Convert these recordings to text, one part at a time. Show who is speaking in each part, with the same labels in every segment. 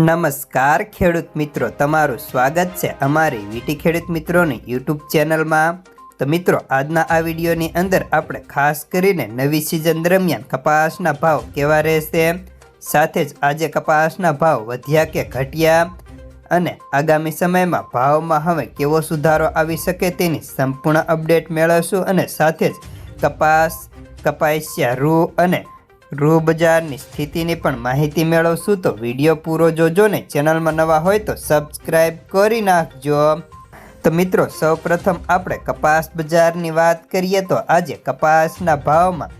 Speaker 1: નમસ્કાર, ખેડૂત મિત્રો. તમારું સ્વાગત છે અમારી વીટી ખેડૂત મિત્રોની યુટ્યુબ ચેનલમાં. તો મિત્રો, આજના આ વિડીયોની અંદર આપણે ખાસ કરીને નવી સિઝન દરમિયાન કપાસના ભાવ કેવા રહેશે? સાથે જ આજે કપાસના ભાવ વધ્યા કે ઘટ્યા? અને આગામી સમયમાં ભાવમાં હવે કેવો સુધારો આવી શકે તેની સંપૂર્ણ અપડેટ મેળવશું અને સાથે જ કપાસ, કપાસિયા, રૂ અને રૂ બજારની સ્થિતિની પણ માહિતી મેળવશું તો વીડિયો પૂરો જોજો ને ચેનલમાં નવા હોય તો સબસ્ક્રાઈબ કરી નાખજો. તો મિત્રો, સૌપ્રથમ આપણે કપાસ બજારની વાત કરીએ તો આજે કપાસના ભાવમાં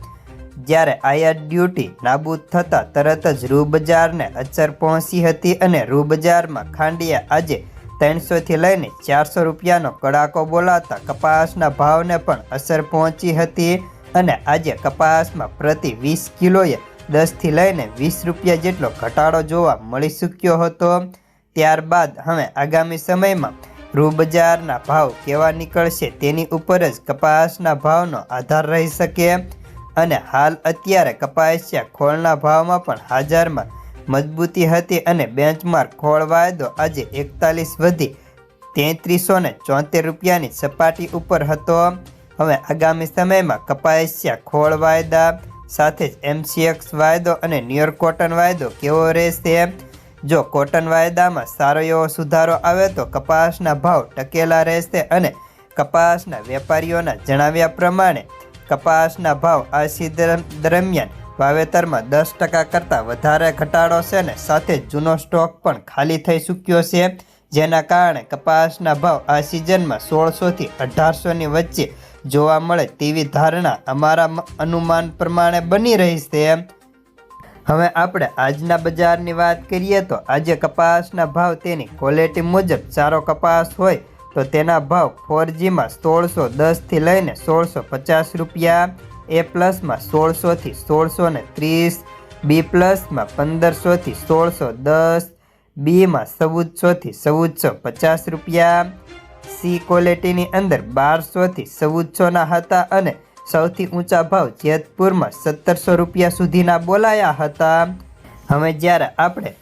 Speaker 1: જ્યારે આયાત ડ્યુટી નાબૂદ થતાં તરત જ રૂ બજારને અસર પહોંચી હતી અને રૂ બજારમાં ખાંડિયા આજે ત્રણસોથી લઈને ચારસો રૂપિયાનો કડાકો બોલાતા કપાસના ભાવને પણ અસર પહોંચી હતી. અને આજે કપાસમાં પ્રતિ વીસ કિલોએ દસથી લઈને વીસ રૂપિયા જેટલો ઘટાડો જોવા મળી ચૂક્યો હતો. ત્યારબાદ હવે આગામી સમયમાં રૂ બજારના ભાવ કેવા નીકળશે તેની ઉપર જ કપાસના ભાવનો આધાર રહી શકે. અને હાલ અત્યારે કપાસિયા ખોળના ભાવમાં પણ હાજરમાં મજબૂતી હતી અને બેન્ચમાર્ક ખોળ વાયદો આજે એકતાલીસ વધી તેત્રીસો ને ચોતેર રૂપિયાની સપાટી ઉપર હતો. હવે આગામી સમયમાં કપાસિયા ખોળ વાયદા સાથે જ એમસીએક્સ વાયદો અને ન્યુયોર્ક કોટન વાયદો કેવો રહેશે? જો કોટન વાયદામાં સારો એવો સુધારો આવે તો કપાસના ભાવ ટકેલા રહેશે અને કપાસના વેપારીઓના જણાવ્યા પ્રમાણે કપાસના ભાવ આ દરમિયાન વાવેતરમાં દસ ટકા કરતાં વધારે ઘટાડો છે અને સાથે જૂનો સ્ટોક પણ ખાલી થઈ ચૂક્યો છે. જેના કારણે કપાસના ભાવ આ સિઝનમાં સોળસોથી અઢારસોની વચ્ચે જોવા મળે તેવી ધારણા અમારા અનુમાન પ્રમાણે બની રહી છે. હવે આપણે આજના બજારની વાત કરીએ તો આજે કપાસના ભાવ તેની ક્વોલિટી મુજબ સારો કપાસ હોય તો તેના ભાવ ફોરજીમાં સોળસો દસથી લઈને સોળસો પચાસ રૂપિયા, એ પ્લસમાં સોળસોથી સોળસો ને ત્રીસ, બી પ્લસમાં પંદરસોથી સોળસો દસ, બીમાં ચૌદસોથી ચૌદસો પચાસ રૂપિયા સી ક્વોલિટીની અંદર બારસોથી ચૌદસોના હતા અને સૌથી ઊંચા ભાવ જેતપુરમાં સત્તરસો રૂપિયા સુધીના બોલાયા હતા. હવે જ્યારે આપણે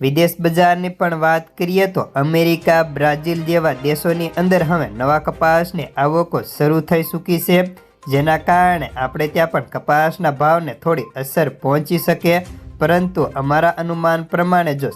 Speaker 1: વિદેશ બજારની પણ વાત કરીએ તો અમેરિકા, બ્રાઝિલ જેવા દેશોની અંદર હવે નવા કપાસની આવકો શરૂ થઈ ચૂકી છે, જેના કારણે આપણે ત્યાં પણ કપાસના ભાવને થોડી અસર પહોંચી શકે. પરંતુ અમારા અનુમાન પ્રમાણે જો